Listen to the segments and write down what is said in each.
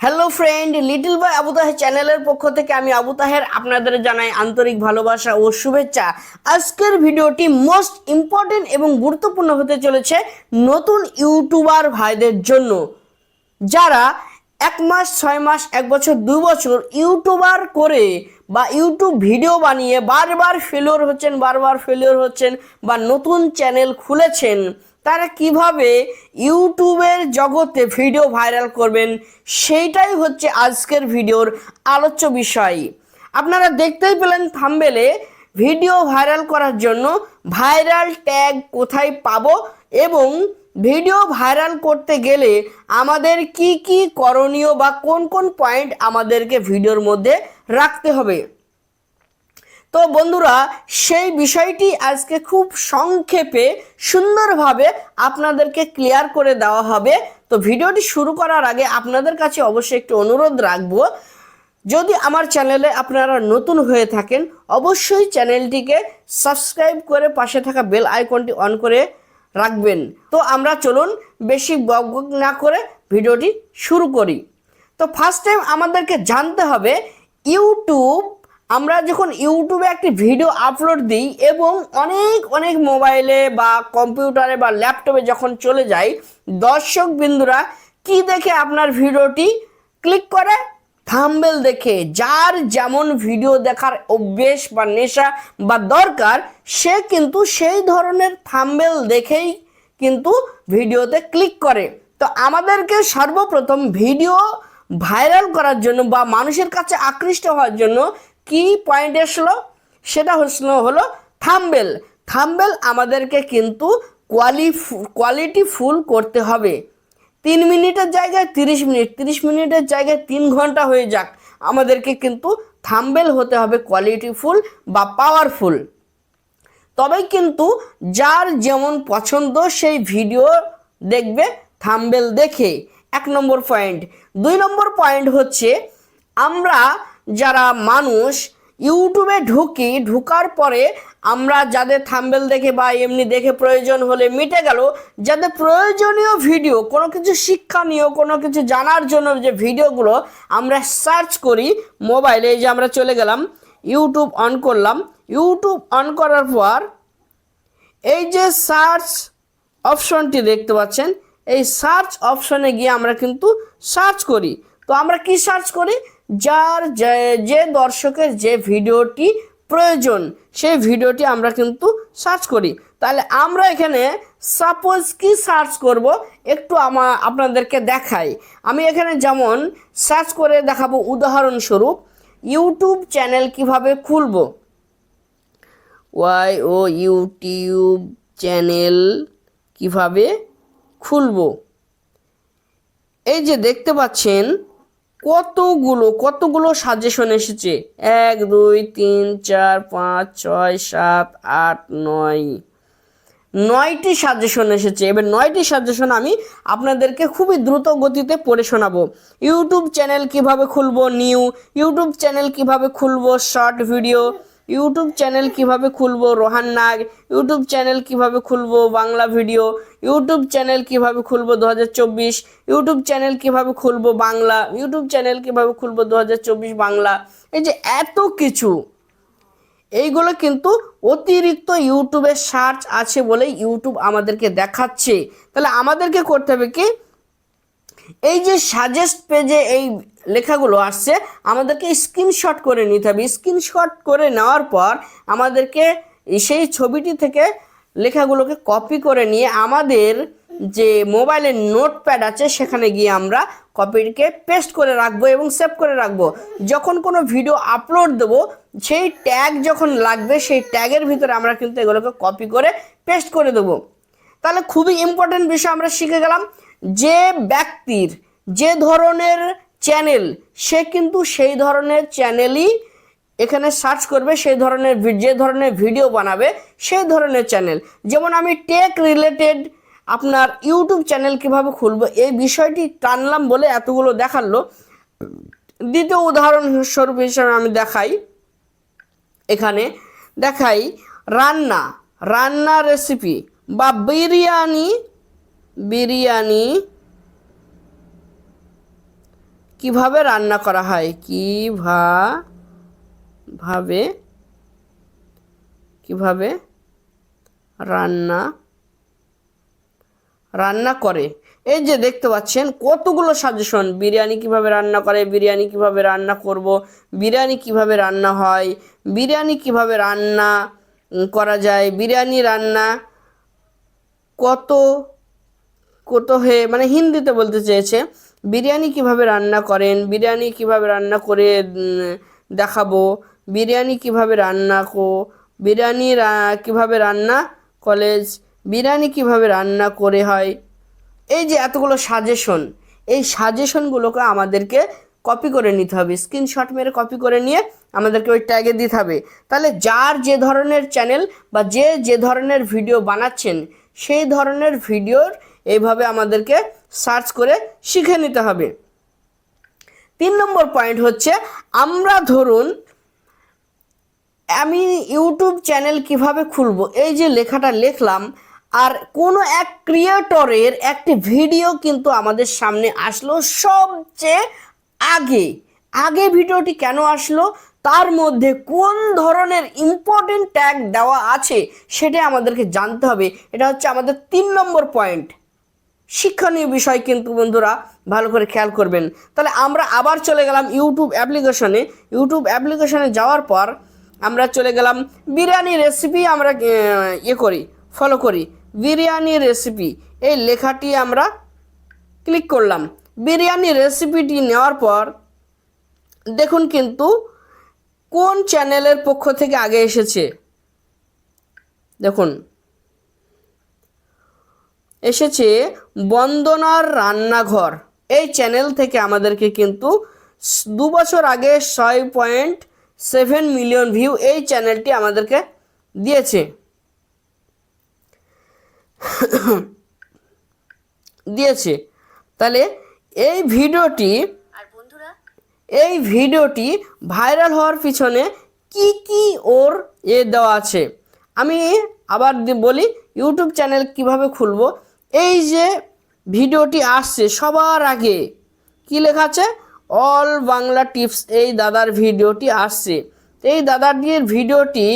Hello friend little boy Abu Taher চ্যানেলের পক্ষ থেকে আমি আবু তাহের আপনাদের জানাই আন্তরিক ভালোবাসা ও শুভেচ্ছা। আজকের ভিডিওটি মোস্ট ইম্পর্টেন্ট এবং গুরুত্বপূর্ণ হতে চলেছে নতুন ইউটিউবার ভাইদের জন্য। যারা এক মাস, ছয় মাস, এক বছর দু বছর ইউটিউবার করে বা ইউটিউব ভিডিও বানিয়ে বারবার ফেলিওর হচ্ছেন, বারবার ফেলিওর হচ্ছেন বা নতুন চ্যানেল খুলেছেন তারা কীভাবে ইউটিউবের জগতে ভিডিও ভাইরাল করবেন, সেইটাই হচ্ছে আজকের ভিডিওর আলোচ্য বিষয়। আপনারা দেখতেই পেলেন থাম্বেলে ভিডিও ভাইরাল করার জন্য ভাইরাল ট্যাগ কোথায় পাবো এবং ভিডিও ভাইরাল করতে গেলে আমাদের কি কি করণীয় বা কোন কোন পয়েন্ট আমাদেরকে ভিডিওর মধ্যে রাখতে হবে। তো বন্ধুরা, সেই বিষয়টি আজকে খুব সংক্ষেপে সুন্দরভাবে আপনাদেরকে ক্লিয়ার করে দেওয়া হবে। তো ভিডিওটি শুরু করার আগে আপনাদের কাছে অবশ্যই একটু অনুরোধ রাখব, যদি আমার চ্যানেলে আপনারা নতুন হয়ে থাকেন, অবশ্যই চ্যানেলটিকে সাবস্ক্রাইব করে পাশে থাকা বেল আইকনটি অন করে রাখবেন। তো আমরা চলুন বেশি বক না করে ভিডিওটি শুরু করি। তো ফার্স্ট টাইম আমাদেরকে জানতে হবে ইউটিউব আমরা যখন ইউটিউবে একটি ভিডিও আপলোড দিই এবং অনেক অনেক মোবাইলে বা কম্পিউটারে বা ল্যাপটপে যখন চলে যায় দর্শক বিন্দুরা কি দেখে আপনার ভিডিওটি? ক্লিক করে থাম্বেল দেখে যার যেমন ভিডিও দেখার অভ্যেস বা নেশা বা দরকার, সে কিন্তু সেই ধরনের থাম্বেল দেখেই কিন্তু ভিডিওতে ক্লিক করে। তো আমাদেরকে সর্বপ্রথম ভিডিও ভাইরাল করার জন্য বা মানুষের কাছে আকৃষ্ট হওয়ার জন্য কি পয়েন্ট আসলো সেটা হলো হলো থাম্বেল থাম্বেল আমাদেরকে কিন্তু কোয়ালি কোয়ালিটি ফুল করতে হবে। তিন মিনিটের জায়গায় তিরিশ মিনিট, তিরিশ মিনিটের জায়গায় তিন ঘণ্টা হয়ে যাক। আমাদেরকে কিন্তু থাম্বেল হতে হবে কোয়ালিটিফুল বা পাওয়ারফুল তবেই কিন্তু যার যেমন পছন্দ সেই ভিডিও দেখবে থাম্বেল দেখে। এক নম্বর পয়েন্ট দুই নম্বর পয়েন্ট হচ্ছে আমরা যারা মানুষ, ইউটিউবে ঢুকি, ঢুকার পরে আমরা যাদের থাম্বেল দেখে বা এমনি দেখে প্রয়োজন হলে মিটে গেল, যাদের প্রয়োজনীয় ভিডিও, কোনো কিছু শিক্ষণীয় কোনো কিছু জানার জন্য যে ভিডিওগুলো আমরা সার্চ করি মোবাইলে যে আমরা চলে গেলাম, ইউটিউব অন করলাম। ইউটিউব অন করার পর এই যে সার্চ অপশনটি দেখতে পাচ্ছেন, এই সার্চ অপশনে গিয়ে আমরা কিন্তু সার্চ করি। তো আমরা কি সার্চ করি? যার যে- দর্শকের যে ভিডিওটি প্রয়োজন, সেই ভিডিওটি আমরা কিন্তু সার্চ করি। তাহলে আমরা এখানে সাপোজ কি সার্চ করব? একটু আমা, আপনাদেরকে দেখাই। আমি এখানে যেমন সার্চ করে দেখাবো উদাহরণস্বরূপ ইউটিউব চ্যানেল কীভাবে খুলব? ওয়াই ও ইউটিউব চ্যানেল কীভাবে খুলব? এই যে দেখতে পাচ্ছেন কতগুলো কতগুলো সাজেশন এসেছে? এক, দুই, তিন, চার, পাঁচ, ছয়, সাত, আট, নয়। নয়টি সাজেশন এসেছে। এবার নয়টি সাজেশন আমি আপনাদেরকে খুবই দ্রুত গতিতে পড়ে শোনাবো। ইউটিউব চ্যানেল কীভাবে খুলবো? নিউ ইউটিউব চ্যানেল কীভাবে খুলবো? শর্ট ভিডিও ইউটিউব চ্যানেল কীভাবে খুলবো, রোহান নাগ, ইউটিউব চ্যানেল কীভাবে খুলবো, বাংলা ভিডিও, ইউটিউব চ্যানেল কীভাবে খুলবো দু হাজার চব্বিশ, ইউটিউব চ্যানেল কীভাবে খুলবো বাংলা, ইউটিউব চ্যানেল কীভাবে খুলবো দু হাজার চব্বিশ বাংলা। এই যে এত কিছু, এইগুলো কিন্তু অতিরিক্ত ইউটিউবে সার্চ আছে বলে ইউটিউব আমাদেরকে দেখাচ্ছে। তাহলে আমাদেরকে করতে হবে কি? এই যে সাজেস্ট পেজে এই লেখাগুলো আসছে, আমাদেরকে স্ক্রিনশট করে নিতে হবে। স্ক্রিনশট করে নেওয়ার পর আমাদেরকে সেই ছবিটি থেকে লেখাগুলোকে কপি করে নিয়ে আমাদের যে মোবাইলের নোটপ্যাড আছে, সেখানে গিয়ে আমরা কপিটিকে পেস্ট করে রাখব এবং সেভ করে রাখব। যখন কোনো ভিডিও আপলোড দেবো, সেই ট্যাগ যখন লাগবে, সেই ট্যাগের ভিতরে আমরা কিন্তু এগুলোকে কপি করে পেস্ট করে দেবো। তাহলে খুবই ইম্পর্টেন্ট বিষয়, আমরা শিখে গেলাম। যে ব্যক্তির, যে ধরনের চ্যানেল সে কিন্তু সেই ধরনের চ্যানেলই এখানে সার্চ করবে, সেই ধরনের যে ধরনের ভিডিও বানাবে, সেই ধরনের চ্যানেল যেমন আমি টেক রিলেটেড আপনার ইউটিউব চ্যানেল কীভাবে খুলবো, এই বিষয়টি টানলাম বলে এতগুলো দেখাল। দ্বিতীয় উদাহরণস্বরূপ হিসেবে আমি দেখাই। এখানে দেখাই রান্না রান্না রেসিপি বা বিরিয়ানি বিরিয়ানি কীভাবে রান্না করা হয়? কীভাবে কীভাবে রান্না রান্না করে? এই যে দেখতে পাচ্ছেন, কতগুলো সাজেশন বিরিয়ানি কীভাবে রান্না করে, বিরিয়ানি কীভাবে রান্না করব, বিরিয়ানি কীভাবে রান্না হয়, বিরিয়ানি কীভাবে রান্না করা যায়, বিরিয়ানি রান্না কত কত হে মানে হিন্দিতে বলতে চেয়েছে, বিরিয়ানি কীভাবে রান্না করেন? বিরিয়ানি কীভাবে রান্না করে দেখাবো? বিরিয়ানি কীভাবে রান্না কো? বিরিয়ানি কীভাবে রান্না কলেজ? বিরিয়ানি কীভাবে রান্না করে হয়? এই যে এতগুলো সাজেশন এই সাজেশনগুলোকে আমাদেরকে কপি করে নিতে হবে। স্ক্রিনশট মেরে কপি করে নিয়ে আমাদেরকে ওই ট্যাগে দিতে হবে। তাহলে যার যে ধরনের চ্যানেল বা যে যে ধরনের ভিডিও বানাচ্ছেন, সেই ধরনের ভিডিওর এইভাবে আমাদেরকে সার্চ করে শিখে নিতে হবে। তিন নম্বর পয়েন্ট হচ্ছে আমরা ধরুন আমি ইউটিউব চ্যানেল কীভাবে খুলবো, এই যে লেখাটা লিখলাম, আর কোনো এক ক্রিয়েটরের একটি ভিডিও কিন্তু আমাদের সামনে আসলো সবচেয়ে আগে। আগে ভিডিওটি কেন আসলো, তার মধ্যে কোন ধরনের ইম্পর্টেন্ট ট্যাগ দেওয়া আছে সেটা আমাদেরকে জানতে হবে। এটা হচ্ছে আমাদের তিন নম্বর পয়েন্ট। শিক্ষণীয় বিষয় কিন্তু বন্ধুরা ভালো করে খেয়াল করবেন। তাহলে আমরা আবার চলে গেলাম ইউটিউব অ্যাপ্লিকেশনে ইউটিউব অ্যাপ্লিকেশনে যাওয়ার পর আমরা চলে গেলাম বিরিয়ানি রেসিপি আমরা ইয়ে করি ফলো করি। বিরিয়ানি রেসিপি এই লেখাটি আমরা ক্লিক করলাম। বিরিয়ানি রেসিপিটি নেওয়ার পর দেখুন কিন্তু কোন চ্যানেলের পক্ষ থেকে আগে এসেছে। দেখুন। এসেছে বন্দনার রান্নাঘর। এই চ্যানেল থেকে আমাদেরকে কিন্তু দু বছর আগে ছয় পয়েন্ট সেভেন মিলিয়ন ভিউ এই চ্যানেলটি আমাদেরকে দিয়েছে। দিয়েছে। তাহলে এই ভিডিওটি এই ভিডিওটি ভাইরাল হওয়ার পিছনে কি কি ওর এ দেওয়া আছে? আমি আবার বলি ইউটিউব চ্যানেল কীভাবে খুলবো? এই যে ভিডিওটি আসছে সবার আগে, কি লেখা আছে? অল বাংলা টিপস, এই দাদার ভিডিওটি আসছে। এই দাদাটির ভিডিওটি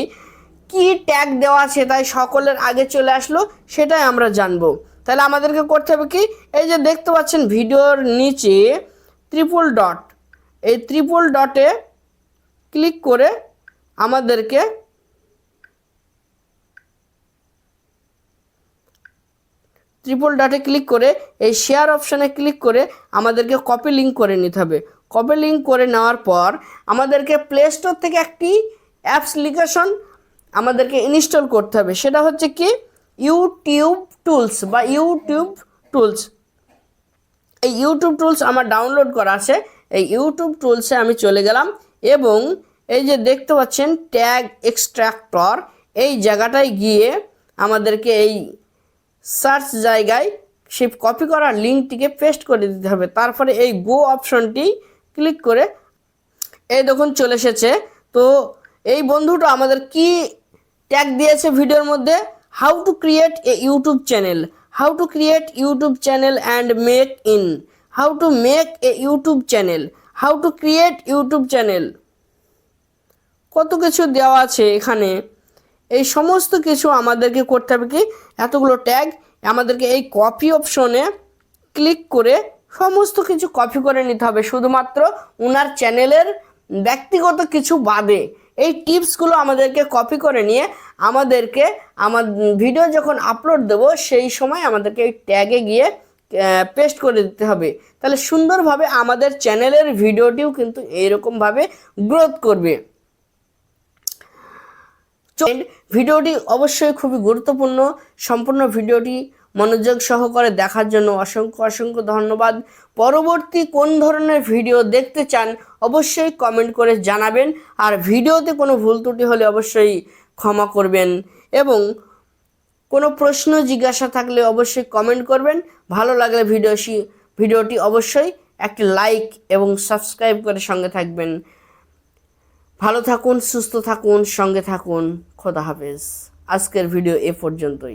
কি ট্যাগ দেওয়া আছে তাই সকলের আগে চলে আসলো, সেটাই আমরা জানব। তাহলে আমাদেরকে করতে হবে কি? এই যে দেখতে পাচ্ছেন ভিডিওর নিচে ত্রিপুল ডট। এই ত্রিপুল ডটে ক্লিক করে আমাদেরকে ট্রিপল ডটে ক্লিক করে, এই শেয়ার অপশানে ক্লিক করে আমাদেরকে কপি লিঙ্ক করে নিতে হবে। কপি লিঙ্ক করে নেওয়ার পর আমাদেরকে প্লে স্টোর থেকে একটি অ্যাপ্লিকেশন আমাদেরকে ইনস্টল করতে হবে। সেটা হচ্ছে কি? ইউটিউব টুলস বা ইউটিউব টুলস এই ইউটিউব টুলস আমার ডাউনলোড করা আছে। এই ইউটিউব টুলসে আমি চলে গেলাম এবং এই যে দেখতে পাচ্ছেন ট্যাগ এক্সট্রাক্টর এই জায়গাটায় গিয়ে আমাদেরকে এই সার্চ জায়গায় সেই কপি করা লিঙ্কটিকে পেস্ট করে দিতে হবে। তারপরে এই গো অপশনটি ক্লিক করে এই দেখুন চলে এসেছে। তো এই বন্ধুটা আমাদের কি ট্যাগ দিয়েছে ভিডিওর মধ্যে? How to create a YouTube channel how to create YouTube channel and make in how to make a YouTube channel how to create YouTube channel কত কিছু দেওয়া আছে এখানে। এই সমস্ত কিছু আমাদেরকে করতে হবে কি? এতগুলো ট্যাগ আমাদেরকে এই কপি অপশনে ক্লিক করে সমস্ত কিছু কপি করে নিতে হবে। শুধুমাত্র ওনার চ্যানেলের ব্যক্তিগত কিছু বাদে। এই টিপসগুলো আমাদেরকে কপি করে নিয়ে আমাদেরকে আমার ভিডিও যখন আপলোড দেব, সেই সময় আমাদেরকে এই ট্যাগে গিয়ে পেস্ট করে দিতে হবে। তাহলে সুন্দরভাবে আমাদের চ্যানেলের ভিডিওটিও কিন্তু এইরকমভাবে গ্রোথ করবে। ভিডিওটি অবশ্যই খুবই গুরুত্বপূর্ণ। সম্পূর্ণ ভিডিওটি মনোযোগ সহকারে দেখার জন্য অসংখ্য অসংখ্য ধন্যবাদ। পরবর্তী কোন ধরনের ভিডিও দেখতে চান, অবশ্যই কমেন্ট করে জানাবেন। আর ভিডিওতে কোনো ভুল ত্রুটি হলে অবশ্যই ক্ষমা করবেন এবং কোনো প্রশ্ন, জিজ্ঞাসা থাকলে অবশ্যই কমেন্ট করবেন। ভালো লাগলে ভিডিও ভিডিওটি অবশ্যই একটি লাইক এবং সাবস্ক্রাইব করে সঙ্গে থাকবেন। ভালো থাকুন সুস্থ থাকুন সঙ্গে থাকুন। খোদা হাফেজ। আজকের ভিডিও এ পর্যন্তই।